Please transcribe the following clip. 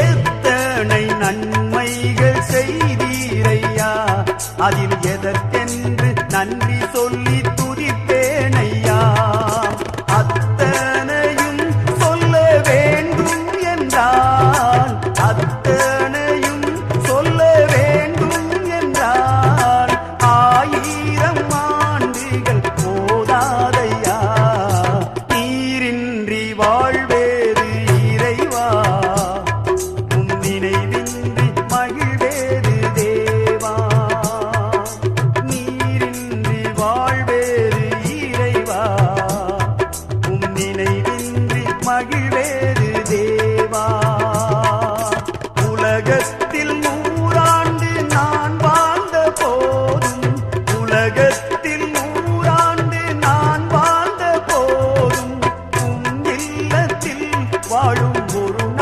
எத்தனை நன்மைகள் செய்தீரையா? அதில் எதற்கென்று நன்றி சொல்லி துதிப்பேனையா அத்தனையும் சொல்ல வேண்டும் என்றால் அத்தனை மகிழ்வேறு தேவா. உலகத்தில்